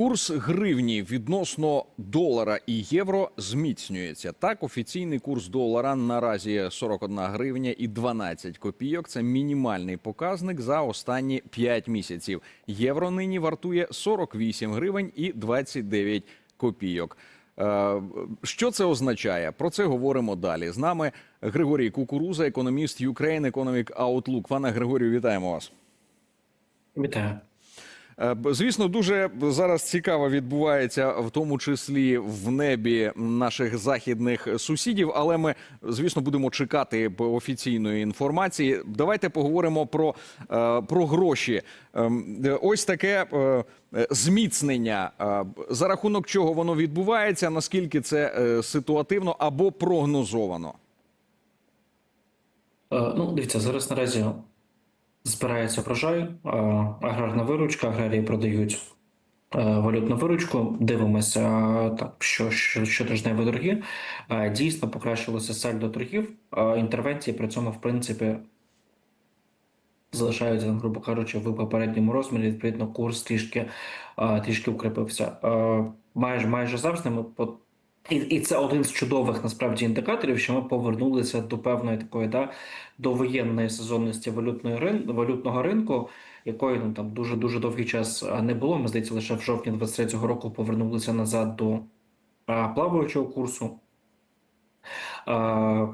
Курс гривні відносно долара і євро зміцнюється. Так, офіційний курс долара наразі 41 гривня і 12 копійок. Це мінімальний показник за останні 5 місяців. Євро нині вартує 48 гривень і 29 копійок. Е, Що це означає? Про це говоримо далі. З нами Григорій Кукуруза, економіст Ukraine Economic Outlook. Пане Григорію, вітаємо вас. Вітаю. Е, Звісно, дуже зараз цікаво відбувається, в тому числі в небі наших західних сусідів. Але ми, звісно, будемо чекати офіційної інформації. Давайте поговоримо про, е, про гроші. Ем, е, Ось таке зміцнення. За рахунок чого воно відбувається, наскільки це ситуативно або прогнозовано. Ну, дивіться, зараз наразі збирається врожай, аграрна виручка, аграрії продають валютну виручку. Дивимося так, що, що щотижневі торги. Дійсно покращилося сальдо торгів. Інтервенції при цьому, в принципі, залишаються, грубо кажучи, в попередньому розмірі. Відповідно, курс трішки, трішки укріпився. Майже майже завжди ми і, і це один з чудових насправді індикаторів, що ми повернулися до певної такої да довоєнної сезонності валютної рин, валютного ринку, якої ну там дуже дуже довгий час не було. Ми здається, лише в жовтні 23-го року повернулися назад до а, плаваючого курсу.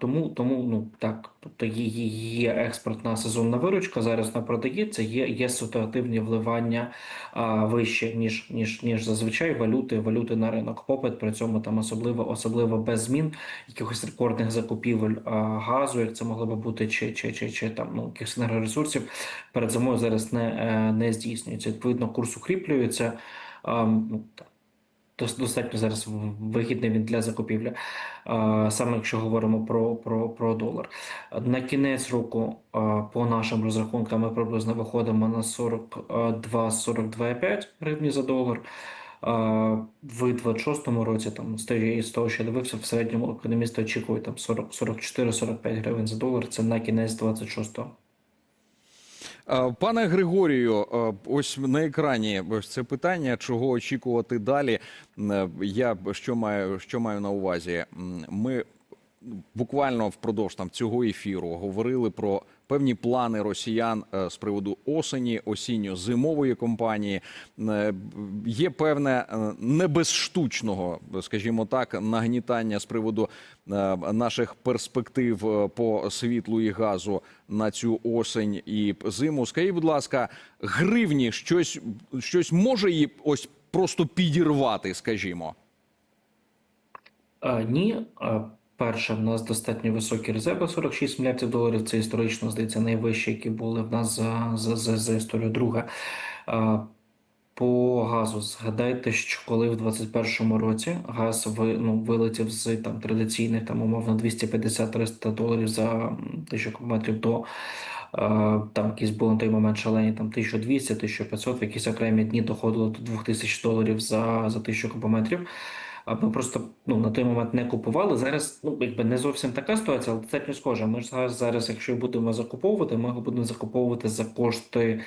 Тому, тому ну так, тобто є, експортна сезонна виручка, зараз вона продається, є, є ситуативні вливання а, вище, ніж, ніж, ніж зазвичай валюти, валюти на ринок. Попит при цьому там особливо, особливо без змін якихось рекордних закупівель а, газу, як це могло би бути, чи, чи, чи, чи там ну, якихось енергоресурсів перед зимою зараз не, е, не здійснюється. Відповідно, курс укріплюється. А, ну, Достатньо зараз вигідний він для закупівлі, саме якщо говоримо про, про, про долар. На кінець року, по нашим розрахункам, ми приблизно виходимо на 42-42,5 гривні за долар. В 26-му році, там, з того, що дивився, в середньому економісти очікують там 40 44-45 гривень за долар. Це на кінець 26-го. Е, Пане Григорію, е, ось на екрані ось це питання, чого очікувати далі. Е, Я що маю, що маю на увазі? Ми буквально впродовж там цього ефіру говорили про певні плани росіян е, з приводу осені, осінньо-зимової кампанії. Е, Є певне е, не без скажімо так, нагнітання з приводу наших перспектив по світлу і газу на цю осень і зиму. Скажіть, будь ласка, гривні щось, щось може її ось просто підірвати, скажімо. Ні. Перше, в нас достатньо високі резерви 46 мільярдів доларів. Це історично здається найвищі, які були в нас за, за, за, за історію. Друге, по газу згадайте, що коли в 2021 році газ ви, ну, вилетів з там традиційних там умовно 250-300 доларів за тисячу кубометрів до там якісь були на той момент шалені там 1200, 1500, в якісь окремі дні доходило до 2000 доларів за, за тисячу кубометрів. Ми просто ну на той момент не купували. Зараз ну якби не зовсім така ситуація, але достатньо схожа. Ми ж зараз, зараз, якщо будемо закуповувати, ми його будемо закуповувати за кошти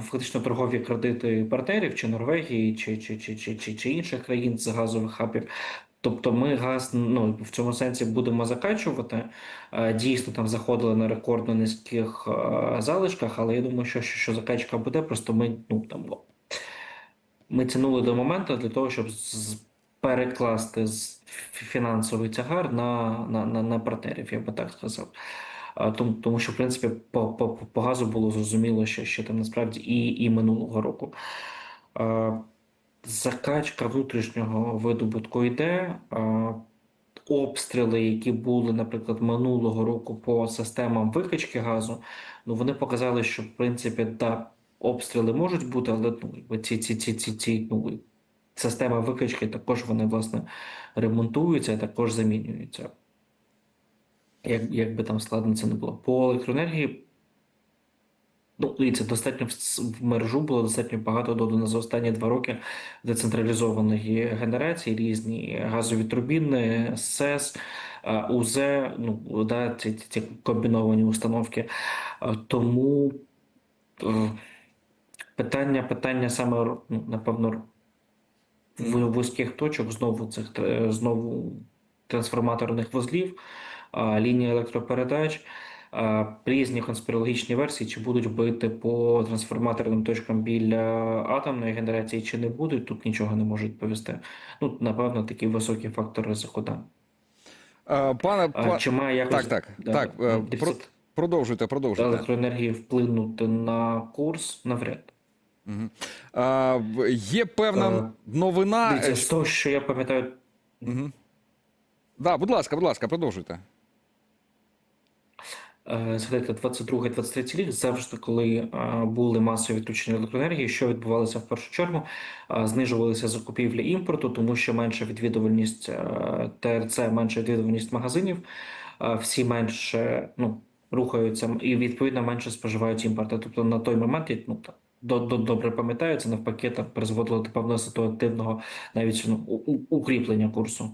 фактично торгові кредити партнерів чи Норвегії, чи, чи, чи, чи, чи, чи інших країн з газових хабів. Тобто ми газ ну в цьому сенсі будемо закачувати. Дійсно, там заходили на рекордно низьких залишках, але я думаю, що, що, що закачка буде. Просто ми ну там ми тянули до моменту для того, щоб перекласти фінансовий тягар на, на, на, на партнерів, я би так сказав. Тому, тому що, в принципі, по, по, по газу було зрозуміло, що, що там насправді і, і минулого року. А, Закачка внутрішнього видобутку йде. А, Обстріли, які були, наприклад, минулого року по системам викачки газу, ну вони показали, що в принципі да, обстріли можуть бути, але ну, ці, ці, ці, ці, ці ну, системи викачки також вони власне ремонтуються і також замінюються. Як, як би там складно це не було. По електроенергії, ну, дивіться, достатньо в, мережу було достатньо багато додано за останні два роки децентралізованої генерації, різні газові турбіни, СЕС, е, УЗ, ну, да, ці, ці комбіновані установки. Е, Тому. Е, Питання, питання саме, ну, напевно, вузьких точок знову цих знову трансформаторних вузлів, лінії електропередач, різні конспірологічні версії, чи будуть бити по трансформаторним точкам біля атомної генерації, чи не будуть, тут нічого не можуть повісти. Ну, напевно, такий високий фактор ризику, да. Е, Пане, А, чи має якось так, так, да, так, е, продовжуйте, продовжуйте. електроенергії вплинути на курс навряд. Мгм. А, є певна Е, новина. Дивіться, е, з того, що я пам'ятаю, Мгм. Да, будь ласка, будь ласка, продовжуйте. Е, Згадайте, 22-23 рік завжди, коли були масові відключення електроенергії, що відбувалося в першу чергу, знижувалися закупівлі імпорту, тому що менша відвідувальність ТРЦ, менша відвідувальність магазинів, всі менше ну, рухаються і відповідно менше споживають імпорти. Тобто на той момент, ну так, добре пам'ятаю, це навпаки так призводило до певного ситуативного навіть ну, укріплення курсу.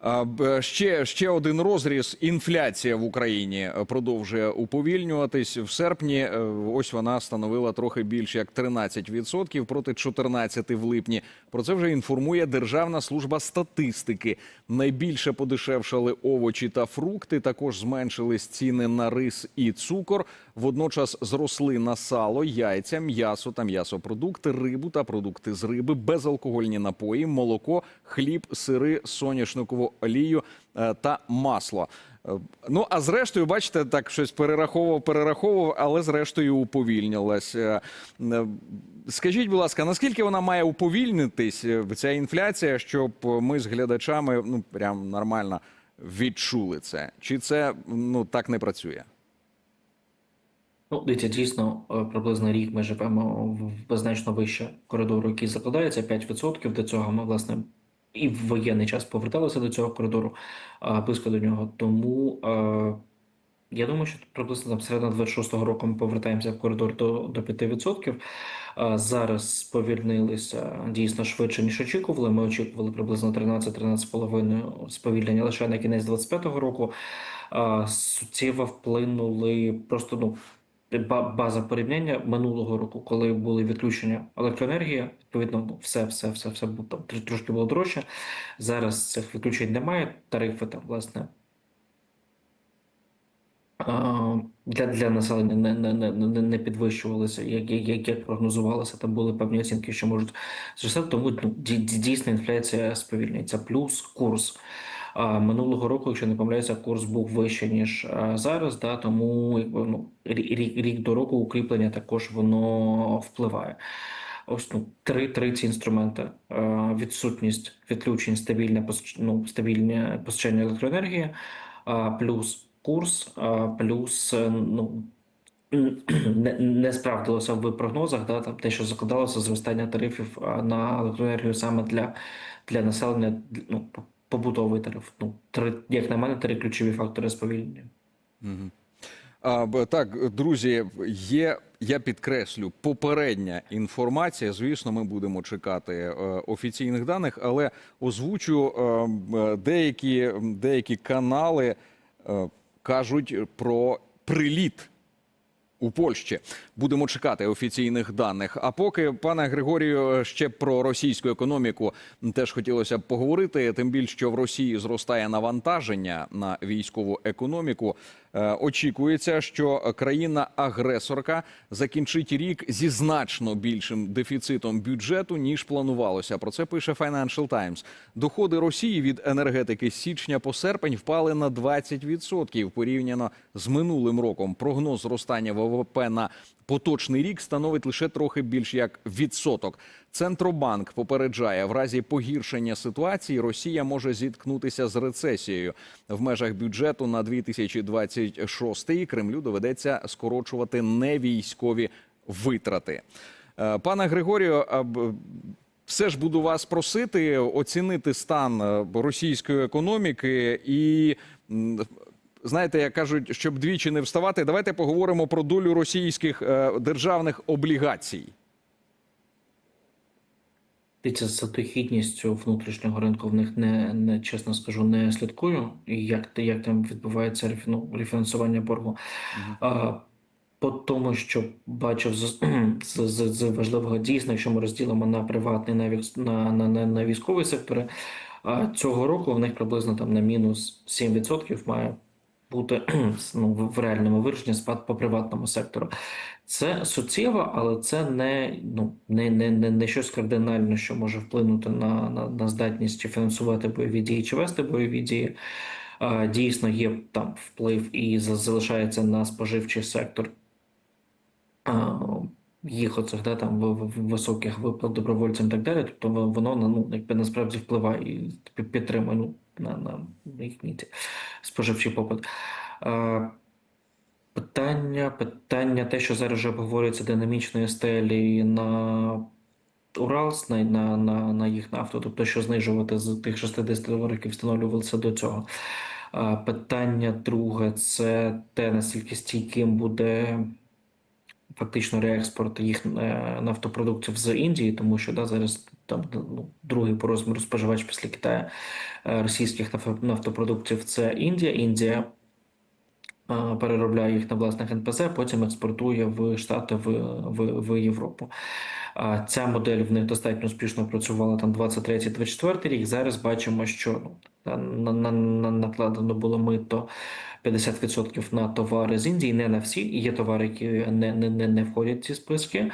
А, Ще, ще один розріз. Інфляція в Україні е, продовжує уповільнюватись. В серпні е, ось вона становила трохи більше як 13% проти 14% в липні. Про це вже інформує Державна служба статистики. Найбільше подешевшали овочі та фрукти. Також зменшились ціни на рис і цукор. Водночас зросли на сало, яйця, м'ясо та м'ясопродукти, рибу та продукти з риби, безалкогольні напої, молоко, хліб, сири, соняшникову олію е, та масло. Е, Ну а зрештою, бачите, так щось перераховував, перераховував, але зрештою уповільнилась. Е, е, Скажіть, будь ласка, наскільки вона має уповільнитись ця інфляція, щоб ми з глядачами ну прям нормально відчули це? Чи це ну так не працює? Ну, дивіться, дійсно, приблизно рік ми живемо в значно вище коридору, який закладається 5%. До цього ми, власне, і в воєнний час поверталися до цього коридору, близько до нього. Тому я думаю, що приблизно там середина 26-го року ми повертаємося в коридор до, до 5%. Зараз сповільнилися дійсно швидше, ніж очікували. Ми очікували приблизно 13-13,5 сповільнення лише на кінець 25-го року. Суттєво вплинули просто ну. Ба- База порівняння минулого року, коли були відключення електроенергії, відповідно, все, все, все, все там трошки було дорожче. Зараз цих відключень немає. Тарифи там, власне, для, для населення не, не, не, не підвищувалися, як, як, як, прогнозувалося. Там були певні оцінки, що можуть зростати. Тому ну, ді- ді- дійсно інфляція сповільнюється. Плюс курс. Минулого року, якщо не помиляюся, курс був вищий, ніж зараз. Да, тому ну, рік, рік до року укріплення також воно впливає. Ось ну, три, три ці інструменти: відсутність відключень, стабільне ну, стабільне постачання електроенергії, плюс курс, плюс ну. Не, не справдилося в прогнозах, да, там те, що закладалося зростання тарифів на електроенергію саме для, для населення, ну, побутовий тариф. Ну, три, як на мене, три ключові фактори сповільнення. Мгм. А, так, друзі, є, я підкреслю, попередня інформація. Звісно, ми будемо чекати е, офіційних даних, але озвучу е, деякі, деякі канали е, кажуть про приліт. У Польщі будемо чекати офіційних даних. А поки пане Григорію, ще про російську економіку теж хотілося б поговорити. Тим більше, що в Росії зростає навантаження на військову економіку. Е, Очікується, що країна-агресорка закінчить рік зі значно більшим дефіцитом бюджету ніж планувалося. Про це пише Financial Times. Доходи Росії від енергетики з січня по серпень впали на 20% порівняно з минулим роком. Прогноз зростання ВВП на поточний рік становить лише трохи більш як відсоток. Центробанк попереджає, в разі погіршення ситуації Росія може зіткнутися з рецесією. В межах бюджету на 2026 Кремлю доведеться скорочувати невійськові витрати. Е, Пане Григорію, все ж буду вас просити оцінити стан е, російської економіки і. Знаєте, як кажуть, щоб двічі не вставати, давайте поговоримо про долю російських е, державних облігацій. Дивіться, за дохідністю внутрішнього ринку в них не, не чесно скажу, не слідкую. Як, як там відбувається рефіну- рефінансування боргу. А, по тому, що бачив з, з, з, з важливого дійсно, якщо ми розділимо на приватний на, на, на, на, на військовий сектори, а цього року в них приблизно там на мінус 7% має бути ну, в реальному вираженні спад по приватному сектору. Це суттєво, але це не, ну, не, не, не, не щось кардинальне, що може вплинути на, на, на здатність чи фінансувати бойові дії чи вести бойові дії. Дійсно, є там вплив і залишається на споживчий сектор їх оцих да, там високих виплат добровольцям і так далі. Тобто воно ну, якби насправді впливає і підтримує ну, на, на їхній споживчий попит. А, Питання, питання, те, що зараз вже обговорюється динамічної стелі на Уралс, на, на, на, на їх нафту, тобто що знижувати з тих 60 доларів, які встановлювалися до цього. А, Питання друге це те, наскільки стійким буде фактично реекспорт їх е, нафтопродуктів з Індії, тому що да, зараз там ну, другий по розміру споживач після Китаю е, російських наф- нафтопродуктів це Індія. Індія е, переробляє їх на власних НПЗ, потім експортує в Штати в, в, в Європу. Ця модель в них достатньо успішно працювала там 23-24 рік. Зараз бачимо, що ну, на, на, на, накладено було мито 50% на товари з Індії, не на всі. Є товари, які не, не, не, не входять в ці списки.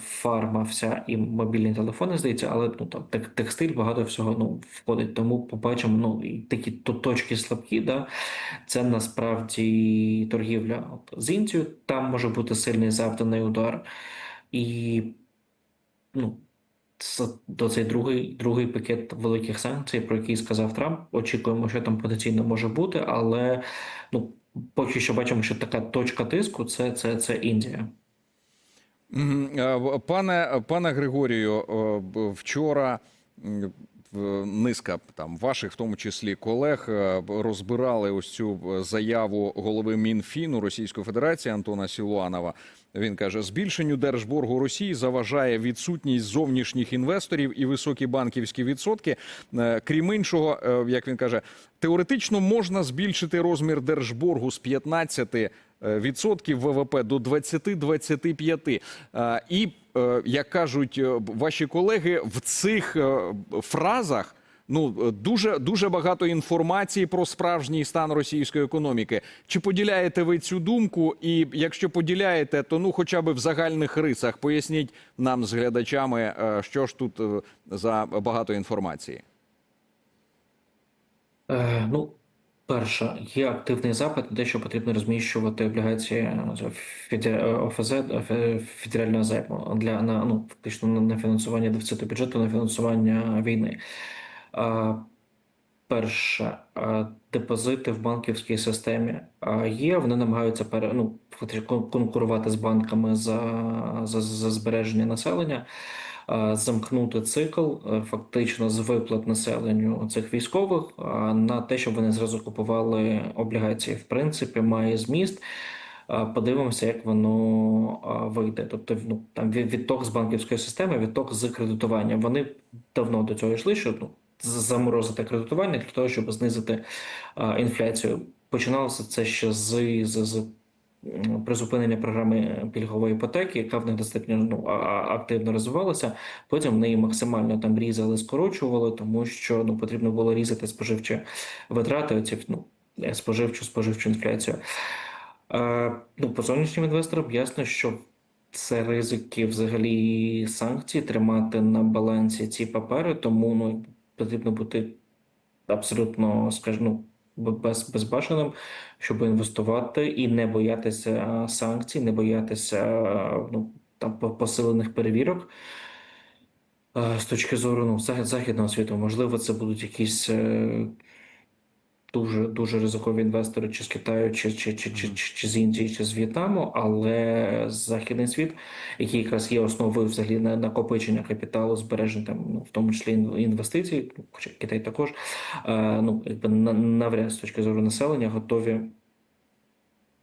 Фарма вся і мобільні телефони, здається, але ну, там, текстиль багато всього ну, входить. Тому побачимо ну, і такі то- точки слабкі. Да? Це насправді торгівля з Індією. Там може бути сильний завданий удар. І ну, до цей другий, другий пакет великих санкцій, про який сказав Трамп. Очікуємо, що там потенційно може бути, але ну, поки що бачимо, що така точка тиску це, це, це Індія. Пане, пане Григорію, вчора низка там ваших, в тому числі колег, е, розбирали ось цю е, заяву голови Мінфіну Російської Федерації Антона Сілуанова. Він каже: збільшенню держборгу Росії заважає відсутність зовнішніх інвесторів і високі банківські відсотки. Е, Крім іншого, е, як він каже, теоретично можна збільшити розмір держборгу з 15 е, відсотків ВВП до 20-25. Е, І, як кажуть ваші колеги, в цих фразах ну е, дуже дуже багато інформації про справжній стан російської економіки. Чи поділяєте ви цю думку? І якщо поділяєте, то ну, хоча б в загальних рисах поясніть нам з глядачами, е, що ж тут е, за багато інформації. Е, ну, перше, є активний запит на що потрібно розміщувати облігації ОФЗ федерального займу для на ну фактично на фінансування дефіциту бюджету, на фінансування війни. Перше, депозити в банківській системі є. Вони намагаються пере, ну, конкурувати з банками за, за, за збереження населення, замкнути цикл е, фактично з виплат населенню цих військових на те, щоб вони зразу купували облігації. В принципі, має зміст. Подивимося, як воно вийде. Тобто, ну там від- відток з банківської системи, відток з кредитування. Вони давно до цього йшли, щоб ну, заморозити кредитування для того, щоб знизити інфляцію. Починалося це ще з, з, з призупинення програми пільгової іпотеки, яка в них достатньо ну, активно розвивалася. Потім в неї максимально там різали, скорочували, тому що ну, потрібно було різати споживчі витрати, оці, ну, споживчу, споживчу інфляцію. Е, ну, по зовнішнім інвесторам ясно, що це ризики взагалі санкцій тримати на балансі ці папери, тому ну, потрібно бути абсолютно, скажімо, без, безбашеним, щоб інвестувати і не боятися санкцій, не боятися ну, там по- посилених перевірок. Е, З точки зору ну, західного світу, можливо, це будуть якісь е, дуже дуже ризикові інвестори, чи з Китаю, чи, чи, чи, чи, чи, чи з Індії, чи з В'єтнаму, але західний світ, який якраз є основою взагалі на накопичення капіталу, збереження там, ну, в тому числі інвестицій, хоча Китай також, е, ну, якби на- навряд з точки зору населення готові.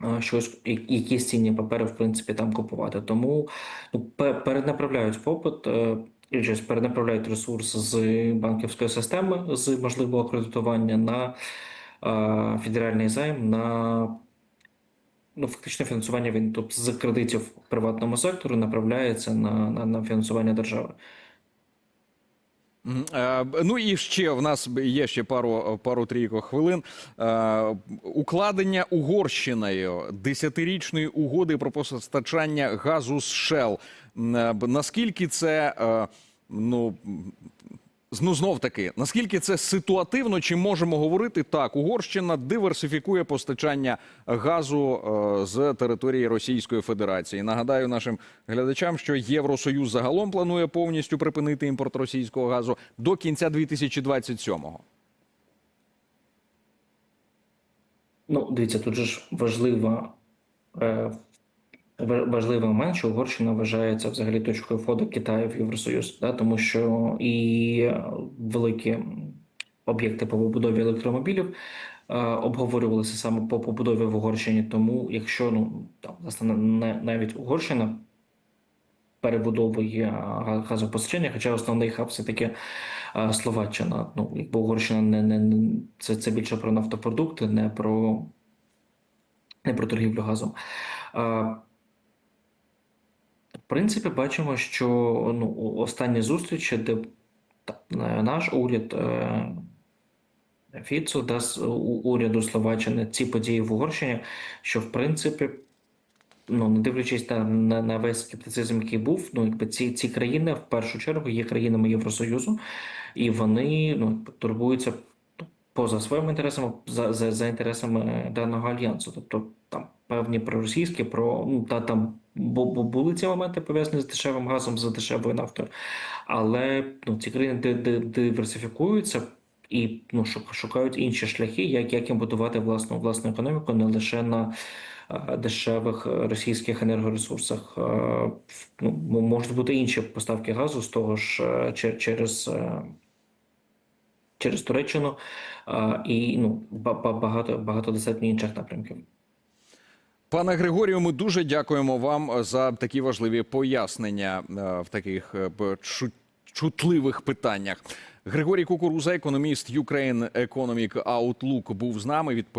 е, Щось, якісь цінні папери, в принципі, там купувати. Тому ну, перенаправляють попит, е, і щось перенаправляють ресурс з банківської системи з можливого кредитування на е, федеральний займ, на ну, фактично фінансування він тобто, з кредитів приватному сектору направляється на, на, на фінансування держави. Ну і ще в нас є ще пару пару трійко хвилин. Укладення Угорщиною десятирічної угоди про постачання газу з ШЕЛ. Наскільки це ну. Ну, знов таки, наскільки це ситуативно, чи можемо говорити так? Угорщина диверсифікує постачання газу е, з території Російської Федерації. Нагадаю нашим глядачам, що Євросоюз загалом планує повністю припинити імпорт російського газу до кінця 2027-го. Ну, дивіться, тут же ж важлива, е, важливий момент, що Угорщина вважається взагалі точкою входу Китаю в Євросоюз, да, тому що і е, великі об'єкти по побудові електромобілів е, обговорювалися саме по побудові в Угорщині. Тому, якщо ну там власне не- навіть Угорщина перебудовує газопостачання, хоча основний хаб все-таки е, Словаччина. Ну, якби Угорщина не, не це, це більше про нафтопродукти, не про, не про торгівлю газом. Е, принципі, бачимо, що ну, останні зустрічі, де та, е, наш уряд е, Фіцо да, уряду Словаччини ці події в Угорщині, що в принципі ну, не дивлячись на, на, на весь скептицизм, який був, ну якби ці, ці країни в першу чергу є країнами Євросоюзу, і вони ну, турбуються поза своїми інтересами, за, за, за інтересами даного альянсу. Тобто там певні проросійські, про ну та там бу, бу- були ці моменти пов'язані з дешевим газом, з дешевою нафтою. Але ну, ці країни ди- ди- диверсифікуються і ну, шукають інші шляхи, як, як їм будувати власну власну економіку, не лише на е, дешевих е, російських енергоресурсах. Е, Ну, можуть бути інші поставки газу з того ж е, чер- через. Через Туреччину е, і ну ба- ба- багато багато інших напрямків. Пане Григорію, ми дуже дякуємо вам за такі важливі пояснення е, в таких е, чутливих питаннях. Григорій Кукуруза, економіст Ukraine Economic Outlook, був з нами.